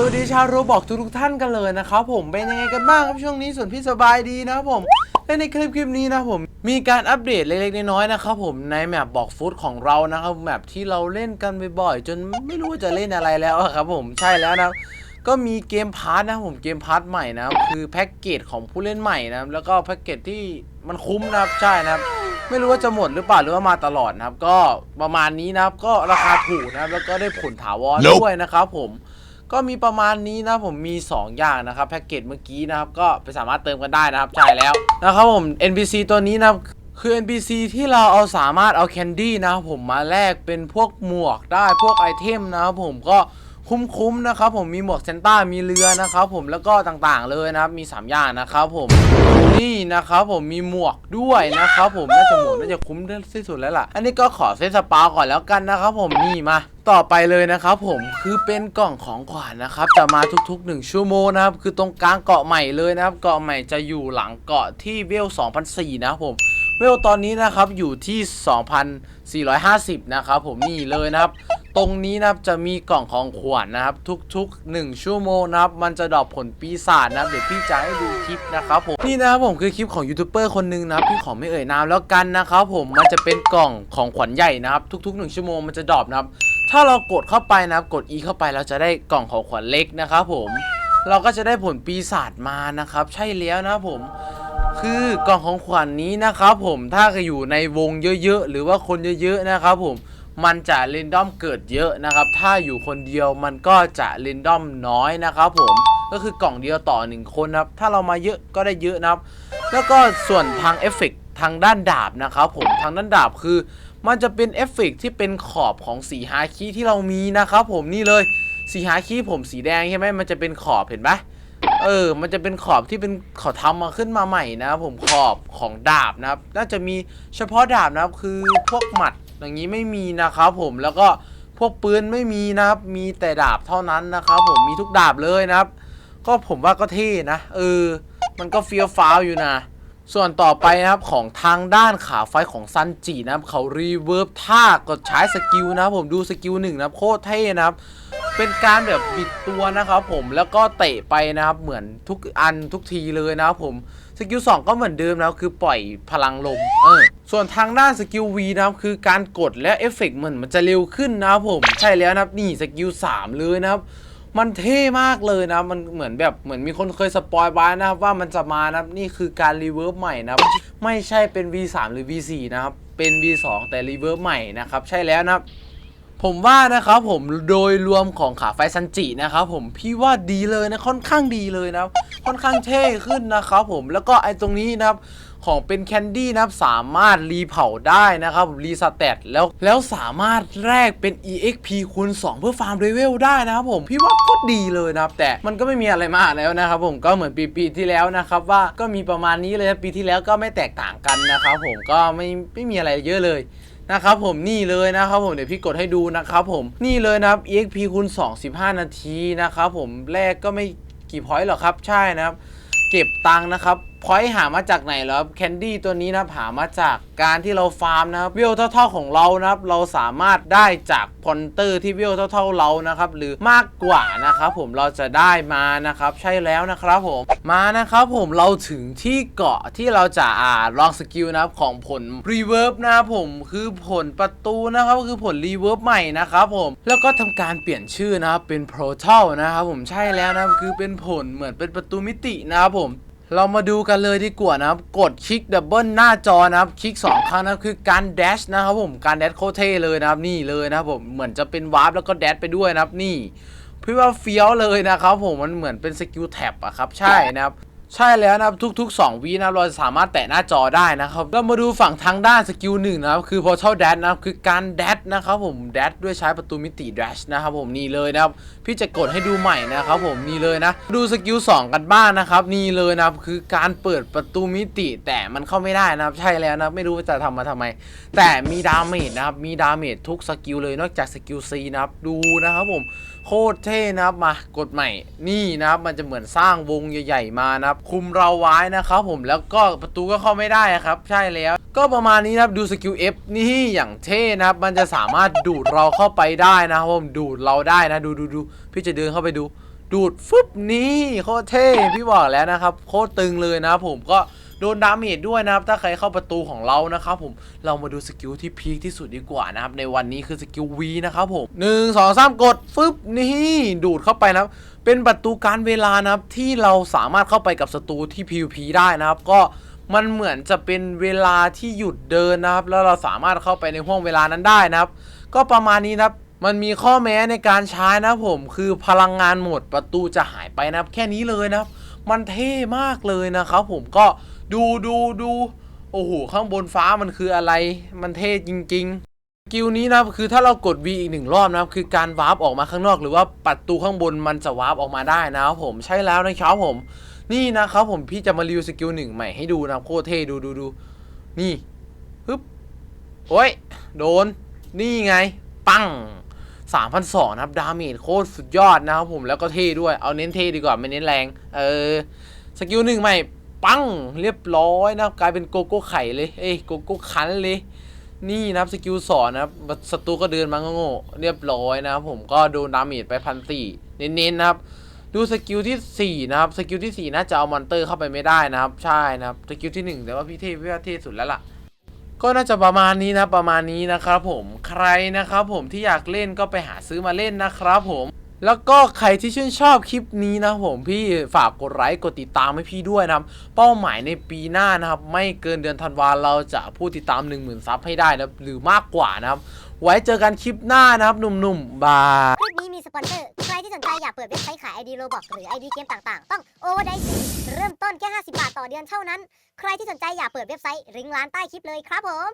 สวัสดีชาวโรบอกทุกๆท่านกันเลยนะครับผมเป็นยังไงกันบ้างครับช่วงนี้ส่วนพี่สบายดีนะครับผมและในคลิปคลิปนี้นะผมมีการอัปเดตเล็กๆน้อยๆนะครับผมในแมปบอกฟุตของเรานะครับแมปที่เราเล่นกันบ่อยๆจนไม่รู้ว่าจะเล่นอะไรแล้วครับผมใช่แล้วนะก็มีเกมพาร์ทนะผมเกมพาร์ทใหม่นะคือแพ็กเกจของผู้เล่นใหม่นะแล้วก็แพ็กเกจที่มันคุ้มนะครับใช่นะครับไม่รู้ว่าจะหมดหรือเปล่าหรือว่ามาตลอดนะครับ ก็ประมาณนี้นะครับก็ราคาถูกนะครับแล้วก็ได้ผลถาวรด้วยนะครับผม ก็มีประมาณนี้นะผมมี 2 อย่างนะครับแพ็กเกจเมื่อกี้นะครับก็ไปสามารถเติมกันได้นะครับใช่แล้วนะครับผม NPC ตัวนี้นะคือ NPC ที่เราเอาสามารถเอาแคนดี้นะครับผมมาแลกเป็นพวกหมวกได้พวกไอเทมนะครับผมก็คุ้มๆนะครับผมมีหมวกเซนต้ามีเรือนะครับผมแล้วก็ต่างๆเลยนะครับมี 3 อย่างนะครับผม นี่นะครับผมมีหมวกด้วยนะครับผมน่าจะหมวกน่าจะคุ้มที่สุดแล้วล่ะ อันนี้ก็ขอเซตสปาก่อนแล้วกันนะครับผมนี่มาต่อไปเลยนะครับผมคือเป็นกล่องของขวัญนะครับจะมาทุกๆ 1 ชั่วโมงนะครับ คือตรงกลางเกาะใหม่เลยนะครับ เกาะใหม่จะอยู่หลังเกาะที่เวล2004นะครับผมเวลตอนนี้นะครับอยู่ที่ 2,450 นะครับผมนี่เลยนะครับ ตรงนี้นะครับจะมีกล่องของขวัญนะครับ ทุกๆ 1 ชั่วโมงนะครับ มันจะดรอปผลปีศาจนะครับเดี๋ยวพี่จะให้ดูคลิปนะครับผมนี่นะครับผมคือคลิปของยูทูบเบอร์คนหนึ่งนะครับพี่ขอไม่เอ่ยนามแล้วกันนะครับผมมันจะเป็นกล่องของขวัญใหญ่นะครับ ทุกๆ 1 ชั่วโมงมันจะดรอปนะครับ ถ้าเรากดเข้าไปนะครับกด E เข้าไปเราจะได้กล่องของขวัญเล็กนะครับผมเราก็จะได้ผลปีศาจมานะครับ ใช่แล้วนะครับผมคือกล่องของขวัญนนี้นะครับผมถ้าอยู่ในวงเยอะๆ หรือว่าคนเยอะๆนะครับผม มันจะเรนดอมเกิดเยอะนะครับ ถ้าอยู่คนเดียวมันก็จะเรนดอมน้อยนะครับผมก็คือกล่องเดียวต่อหนึ่งคนนะครับ ถ้าเรามาเยอะก็ได้เยอะนะครับ แล้วก็ส่วนทางเอฟเฟกทางด้านดาบนะครับผมทางด้านดาบคือ มันจะเป็นเอฟเฟกที่เป็นขอบของสีฮาคิที่เรามีนะครับผมนี่เลยสีฮาคิผมสีแดงใช่ไหมมันจะเป็นขอบเห็นปะเออ มันจะเป็นขอบที่เป็นเขอทำมาขึ้นมาใหม่นะครับผมขอบของดาบนะครับ น่าจะมีเฉพาะดาบนะครับคือพวกหมัด อย่างนี้ไม่มีนะครับผมแล้วก็พวกปืนไม่มีนะครับ มีแต่ดาบเท่านั้นนะครับผมมีทุกดาบเลยนะครับ ก็ผมว่าก็เท่นะเออ มันก็เฟี้ยวฟ้าวอยู่นะ ส่วนต่อไปนะครับของทางด้านขาไฟของซันจินะครับเขารีเวิร์บท่ากดใช้สกิลนะครับผมดูสกิลหนึ่งนะครับโคตรเท่นะครับ เป็นการแบบบิดตัวนะครับผมแล้วก็เตะไปนะครับเหมือนทุกอันทุกทีเลยนะครับผมสกิล2ก็เหมือนเดิมแล้วคือปล่อยพลังลมเออ ส่วนทางด้านสกิล V นะครับคือการกดและเอฟเฟกต์เหมือนมันจะเร็วขึ้นนะครับผมใช่แล้วนะครับนี่สกิล3เลยนะครับมันเท่มากเลยนะมันเหมือนแบบเหมือนมีคนเคยสปอยไว้นะครับว่ามันจะมานะครับนี่คือการรีเวิร์บใหม่นะครับไม่ใช่เป็น V3 หรือ V4 นะครับเป็น V2 แต่รีเวิร์บใหม่นะครับใช่แล้วนะครับ ผมว่านะครับผมโดยรวมของขาไฟซันจินะครับผมพี่ว่าดีเลยนะค่อนข้างดีเลยนะค่อนข้างเท่ขึ้นนะครับผมแล้วก็ไอ้ตรงนี้นะครับของเป็นแคนดี้นะครับสามารถรีเผาได้นะครับรีสเตตแล้วแล้วสามารถแลกเป็น EXP คูณ2 เพื่อฟาร์มเลเวลได้นะครับผมพี่ว่าก็ดีเลยนะครับ แต่มันก็ไม่มีอะไรมากแล้วนะครับผมก็เหมือนปีปีที่แล้วนะครับว่าก็มีประมาณนี้เลยนะปีที่แล้วก็ไม่แตกต่างกันนะครับผมก็ไม่ไม่มีอะไรเยอะเลย นะครับผมนี่เลยนะครับผมเดี๋ยวพี่กดให้ดูนะครับผมนี่เลยนะครับ exp คูณ2 15 นาทีนะครับผมแรกก็ไม่กี่พอยต์หรอกครับใช่นะครับ เก็บตังค์นะครับพอยหามาจากไหนเหรอแคนดี้ตัวนี้นะหามาจากการที่เราฟาร์มนะครับเวเท่า ๆของเรานะครับ เราสามารถได้จากพอนเตอร์ที่เวเท่า ๆเรานะครับ หรือมากกว่านะครับผมเราจะได้มานะครับ ใช่แล้วนะครับผมมานะครับผมเราถึงที่เกาะที่เราจะอ่าลองสกิลนะครับของผลรีเวิร์บนะครับผมคือผลประตูนะครับคือผลรีเวิร์บใหม่นะครับผมแล้วก็ทำการเปลี่ยนชื่อนะครับเป็นโปรเทลนะครับผมใช่แล้วนะครับคือเป็นผลเหมือนเป็นประตูมิตินะครับผม เรามาดูกันเลยดีกว่านะครับ กดคลิกดับเบิลหน้าจอนะครับ คลิก 2 ครั้งนะคือการแดชนะครับผม การแดชโคเท่เลยนะครับนี่เลยนะครับผม เหมือนจะเป็นวาร์ปแล้วก็แดชไปด้วยนะครับนี่พี่ว่าเฟี้ยวเลยนะครับผม มันเหมือนเป็นสกิลแท็บอะครับ ใช่นะครับ ใช่แล้วนะครับทุก ๆ 2วินะครับเราจะสามารถแตะหน้าจอได้นะครับเรามาดูฝั่งทางด้านสกิลหนึ่งนะครับคือ portal dash นะครับคือการ dash นะครับผม dash ด้วยใช้ประตูมิติ dash นะครับผมนี่เลยนะครับพี่จะกดให้ดูใหม่นะครับผมนี่เลยนะดูสกิล2กันบ้างนะครับนี่เลยนะครับคือการเปิดประตูมิติแต่มันเข้าไม่ได้นะครับใช่แล้วนะไม่รู้ว่าจะทำมาทำไม แต่มีดาเมจนะครับมีดาเมจทุกสกิลเลยนอกจากสกิล C นะครับดูนะครับผม โคตรเท่นะครับมากดใหม่นี่นะครับมันจะเหมือนสร้างวงใหญ่ๆมานะครับคุมเราไว้นะครับผมแล้วก็ประตูก็เข้าไม่ได้ครับ ใช่แล้ว ก็ประมาณนี้นะครับดูสกิล F นี่อย่างเท่นะครับมันจะสามารถดูดเราเข้าไปได้นะครับผมดูดเราได้นะดูดูดูพี่จะเดินเข้าไปดู ดูดฟึบนี่โคตรเท่พี่บอกแล้วนะครับโคตรตึงเลยนะครับผมก็ โดนดาเมจด้วยนะครับ ถ้าใครเข้าประตูของเรานะครับผมเรามาดูสกิลที่พีคที่สุดดีกว่านะครับ ในวันนี้คือสกิลวีนะครับผมหนึ่งสองสามกดฟึบนี่ดูดเข้าไปนะครับเป็นประตูการเวลานะครับที่เราสามารถเข้าไปกับศัตรูที่ PVP ได้นะครับ ก็มันเหมือนจะเป็นเวลาที่หยุดเดินนะครับ แล้วเราสามารถเข้าไปในห่วงเวลานั้นได้นะครับ ก็ประมาณนี้นะครับมันมีข้อแม้ในการใช้นะครับผมคือพลังงานหมดประตูจะหายไปนะครับ แค่นี้เลยนะครับ มันเท่มากเลยนะครับผมก็ ดูดูดูโอ้โหข้างบนฟ้ามันคืออะไร มันเท่จริงๆสกิลนี้นะครับคือถ้าเรากด V อีกหนึ่งรอบนะครับคือการวาร์ปออกมาข้างนอก หรือว่าประตูข้างบนมันจะวาร์ปออกมาได้นะครับผมใช่แล้วนะครับผม นี่นะครับผมพี่จะมารีวิวสกิลหนึ่งใหม่ให้ดูนะครับโคตรเท่ดูดูดูนี่ฮึบโอ้ยโดน นี่ไง ปัง3,200นะครับ ดาเมจโคตรสุดยอดนะครับผมแล้วก็เท่ด้วย เอาเน้นเท่ดีกว่า ไม่เน้นแรง เออ สกิลหนึ่งใหม่ ปังเรียบร้อยนะกลายเป็นโกโก้ไข่เลยเอ้ยโกโก้คันเลย นี่นะครับสกิลสอนนะครับศัตรูก็เดินมาโง่ๆเรียบร้อยนะครับผมก็โดนดาเมจไปพันสี่เน้นๆนะครับดูสกิลที่ 4 นะครับ สกิลที่ 4 น่าจะเอามอนเตอร์เข้าไปไม่ได้นะครับ ใช่นะครับ สกิลที่ 1 แต่ว่าพี่เทพพี่เทพสุดแล้วล่ะ ก็น่าจะประมาณนี้นะประมาณนี้นะครับผมใครนะครับผมที่อยากเล่นก็ไปหาซื้อมาเล่นนะครับผม แล้วก็ใครที่ชื่นชอบคลิปนี้นะผมพี่ฝากกดไลค์กดติดตามให้พี่ด้วยนะครับ เป้าหมายในปีหน้านะครับ ไม่เกินเดือนธันวาเราจะผู้ติดตาม 1 0,000ซับให้ได้นะหรือมากกว่านะครับ ไว้เจอกันคลิปหน้านะครับหนุ่มๆบาย คลิปนี้มีสปอนเซอร์ ใครที่สนใจอยากเปิดเว็บไซต์ขาย ID Roblox หรือ ID เกมต่างๆ ต้อง Overdrive เริ่มต้นแค่ 50 บาทต่อเดือนเท่านั้น ใครที่สนใจอยากเปิดเว็บไซต์ลิงก์ร้านใต้คลิปเลยครับผม